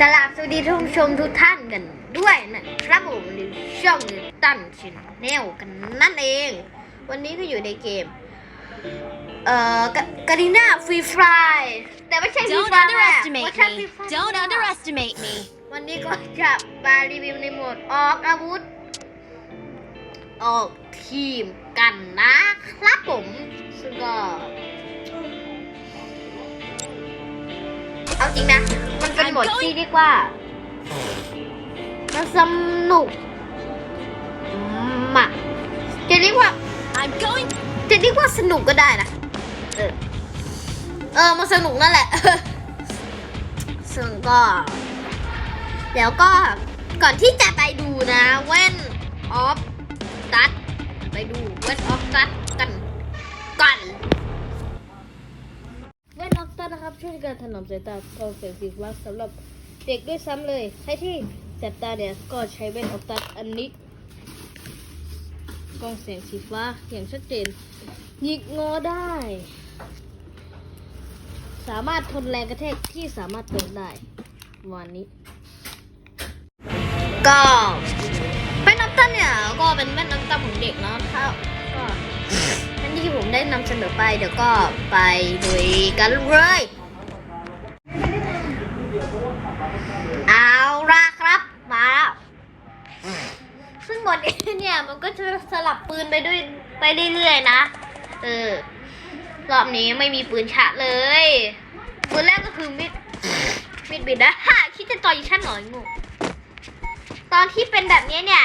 กราบสวัสดีท่านผู้ชมทุกท่านกันด้วยนะครับผมในช่องตันชินแนลกันนั่นเอง วันนี้ก็อยู่ในเกม เอ่อกาดิน่าฟรีฟรายแต่ไม่ใช่ฟรี Don't ฟราย underestimate ใช่ me. Don't underestimate me. วันนี้ก็จะมารีวิวในโหมดออกอาวุธ ออกทีมกันนะครับผมซึ่งก็ เอาจริงนะ มันเป็นโหมดที่เรียกว่ามันสนุกมากจะเรียกว่า I'm going. จะเรียกว่าสนุกก็ได้นะ เออ เออ มันสนุกนั่นแหละซึ่งก็ เดี๋ยวก็ก่อนที่จะไปดูนะเว้นออฟตัดไปดูเว้นออฟตัดกันก่อน เว้นะครับ ช่วยการถนอมสายตากองแสงสีฟ้าสำหรับเด็กด้วยซ้ำเลย ใครที่แสบตาเนี่ยก็ใช้เว้นออฟตัดอันนี้กองแสงสีฟ้าอย่างชัดเจนหยิกงอได้ สามารถทนแรงกระแทกที่สามารถเป็นได้วันนี้ ก็แว่นน้ำตาเนี่ยก็เป็นแว่นน้ำตาของเด็กนาะถ้าก็นั่น ที่ผมได้นำเสนอไปเดี๋ยวก็ไปดูกันเลยเอาละครับมาแล้วซึ่งบทนี้เนี่ยมันก็จะสลับปืนไปด้วยไปเรื่อยๆนะ เออ รอบนี้ไม่มีปืนฉะเลยปืนแรกก็คือมิดมิดบิดนะฮ่าคิดจะต่อยฉันหรอไอ้โงูตอนที่เป็นแบบนี้เนี่ย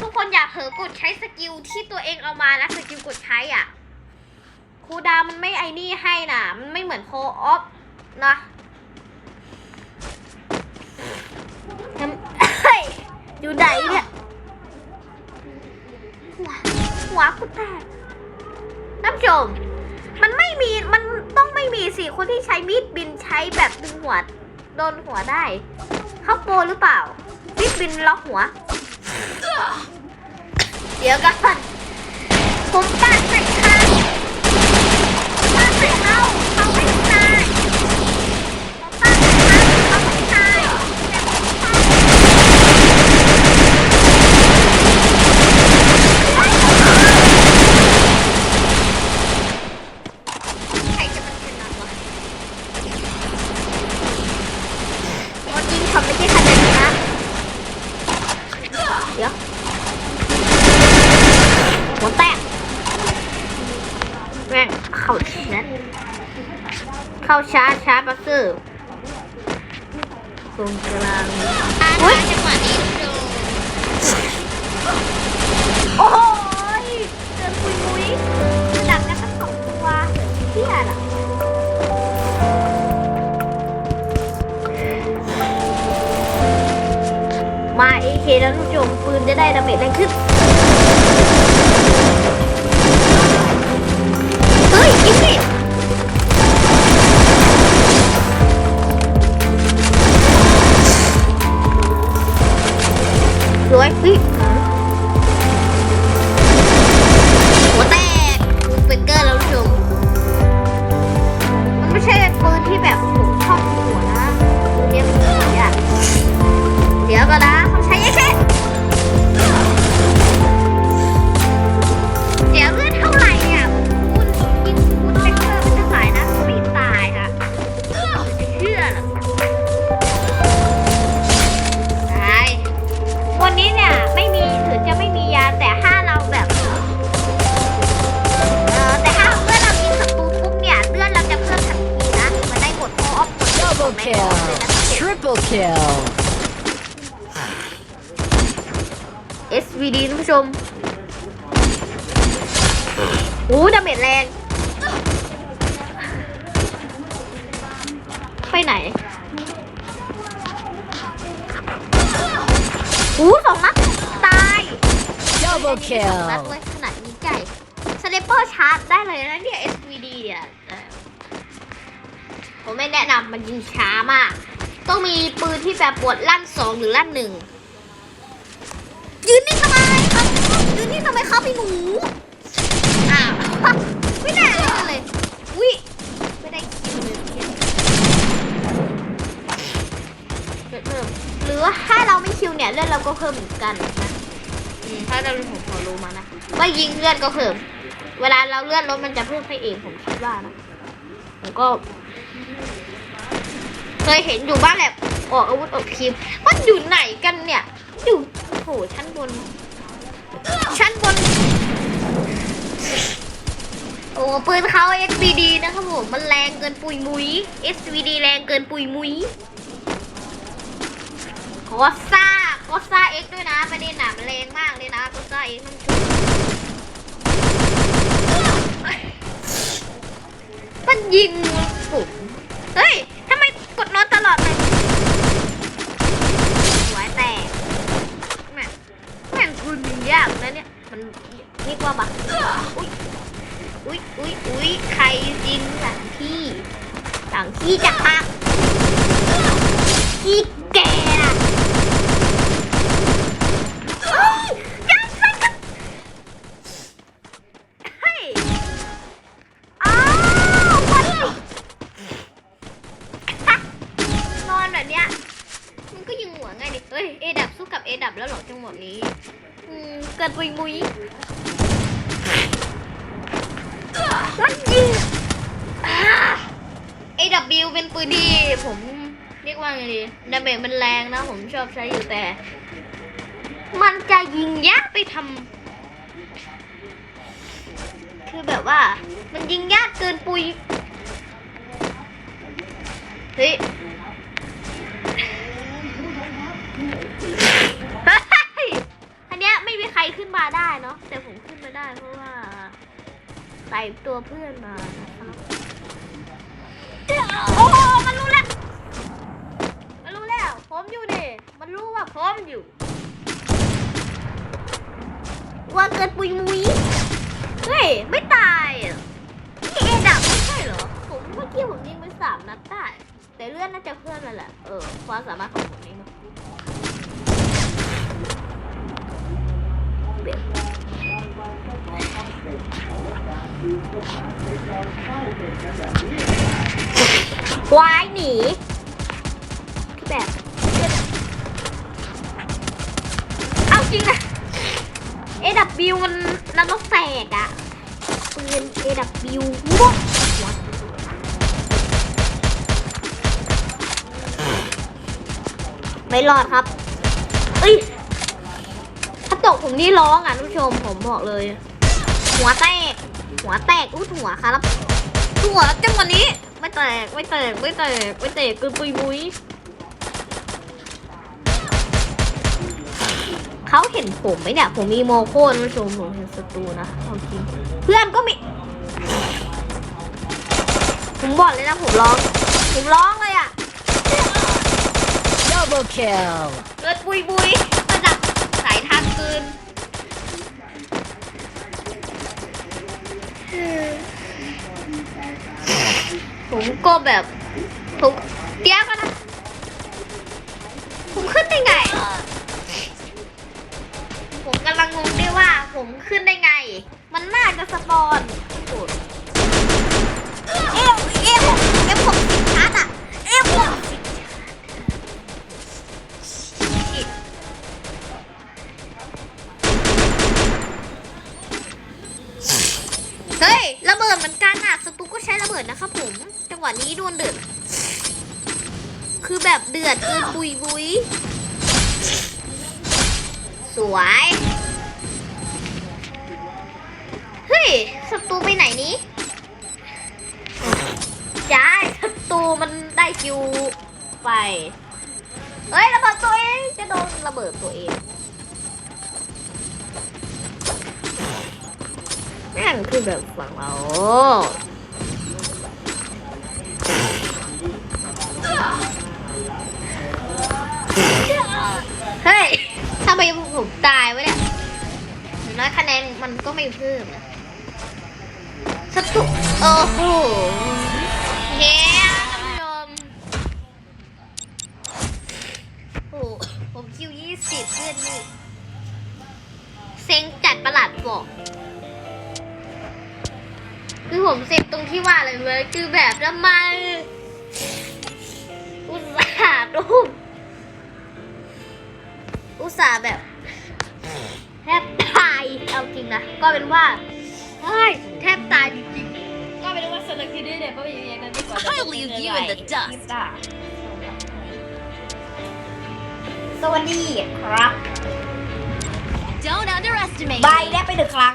ทุกคนอย่าเผลอกดใช้สกิลที่ตัวเองเอามานะสกิลกดใช้อะ คูดามันไม่ไอ้นี่ให้นะมันไม่เหมือนโคออฟนะทำเฮ้ยอยู่ไหนเนี่ย หัวหัวกูแตกนผู้ชม มันไม่มี มันต้องไม่มีสิ คนที่ใช้มีดบินใช้แบบดึงหัว โดนหัวได้ เข้าโปรหรือเปล่าบิ๊กบินล็อกหัว เดี๋ยวกันผมปาดใส่ เขาปาดใส่เขาเขาไม่ตายผมปาดใส่เขาเขาไม่ตายแต่ผมปาดใครจะมันชนะวะคนยิงเขาไม่ใช่คะแนนนะ เดี๋ยวหัวแตก แม่งเข้าชาร์จเข้าชาร์จชาร์จบัสเซอร์ตรงกลางอาอุ๊ยจังหวะนี้ดูโอ้ยเจอปุยปุยระดับกันทั้งสองตัวเที่ยล่ะมาเอเคแล้วทุกผู้ชมปืนจะได้ดาเมจแรงขึ้น สวยเฮ้ย kill. SVD ท่านผู้ชมโอ้ดาเมจแรง ไปไหนโอ้สองนัดตาย Double สองนัด kill. เลยขนาดนี้ใจสไนเปอร์ชาร์จได้เลยนะเนี่ย SVD เนี่ยเออผมไม่แนะนำมันยิงช้ามาก ต้องมีปืนที่แบบปวดลั่นสองหรือลั่นหนึ่งยืนนิ่งทำไมครับยืนนิ่งทำไมครับพี่หนูอ้าวไม่ได้อะไรเลยอุ้ยไม่ได้คิวเลยเมื่อกี้คือว่าถ้าเราไม่คิวเนี่ยเลือดเราก็เพิ่มเหมือนกันนะอืมถ้าเราผมพอรู้มานะว่ายิงเลือดก็เพิ่ม เวลาเราเลือดลดมันจะเพิ่มไปเองผมคิดว่านะผมก็ เคยเห็นอยู่บ้านแหละออกอาวุธออกครีมมันอยู่ไหนกันเนี่ย อยู่โอ้โหชั้นบน ชั้นบน โอ้ปืนเขา SVD นะครับผมมันแรงเกินปุยมุย SVD แรงเกินปุยมุยกอซ่ากอซ่า X ด้วยนะประเด็นหนามันแรงมากเลยนะกอซ่า X มันมันยิงผมเฮ้ย กดนอตตลอดเลย หัวแตกแม่งแม่งคุณมันยากนะเนี่ย มันนี่กว่าบะอุ้ยอุ๊ยอุ๊ยอุ๊ยใครยิงหลังที่หลังที่จะพักที่แกน่ะเฮ้ยยัดมันกันเฮ้ยอ้าววันนี้ฮะนอนแบบเนี้ยมันก็ยิงหัวไงดิเฮ้ย เอดับสู้กับ เอดับแล้วหรอจังหวะนี้เกิดปุยมุยมันยิง AW เป็นปืนที่ผมเรียกว่าไงดีดาเมจมันแรงนะ ผมชอบใช้อยู่แต่ มันจะยิงยากไปทำคือแบบว่า มันยิงยากเกินปุยเฮ้ย ใส่ตัวเพื่อนมานะครับโอ้โหมันรู้แล้ว มันรู้แล้ว ผมอยู่ดิมันรู้ว่าผมอยู่ ว่าเกิดปุยมุยเฮ้ย ไม่ตายนี่เอดับไม่ใช่เหรอ ผมเมื่อกี้ผมยิงไปสามนัดได้ แต่เลื่อนน่าจะเพิ่มแล้วแหละ เออ ความสามารถของผมนี่เนอะ วายหนีพี่แบบเอาจริงนะ AW มันนรกแตกอะปืน AW ว้าวไม่รอดครับ เอ้ย ตกผมนี่ร้องอะท่านผู้ชมผมบอกเลย หัวแตก หัวแตกอุ้ยหัวครับหัวจังหวะนี้ ไม่แตกไม่แตกไม่แตกไม่แตกคือปุยมุยเขาเห็นผมไหมเนี่ยผมมีโมโคนผู้ชมผมเห็นศัตรูนะเอาจริงเพื่อนก็มีผมบอกเลยนะผมร้อง ผมร้องเลยอะ Double kill. เกิดปุยปุย ผมก็แบบผมเตี้ยก็นะผมขึ้นได้ไง ผมกำลังงงด้วยว่าผมขึ้นได้ไง มันน่าจะสปอนโอ้ นี้ดวลเดือด คือแบบเดือดเกินบุยบุยสวย เฮ้ยศัตรูไปไหนนี้ย้าศัตรูมันได้คิวไป เฮ้ยระเบิดตัวเอง จะโดนระเบิดตัวเองนั่นคือแบบฝั่งเรา เฮ้ยทำไมผมตายวะเนี่ยน้อยคะแนนมันก็ไม่เพิ่มนะสตุโอ้โหเฮ้ยท่านผู้ชมโอ้ผมคิวยี่สิบเพื่อนนี่เซ็งจัดประหลาดบอก คือผมเซ็งตรงที่ว่าอะไรเลยคือแบบทำไมอุตส่าห์รูป ส่าห์แบบแทบตายเอาจริงนะ ก็เป็นว่าเฮ้ยแทบตายจริงๆก็เป็นว่าสำหรับคลิปนี้เนี่ยก็เป็นอย่างนี้กันดีกว่า I'll leave you in the dust สวัสดีครับ Don't underestimate ใบ me. ได้ไปหนึ่งครั้ง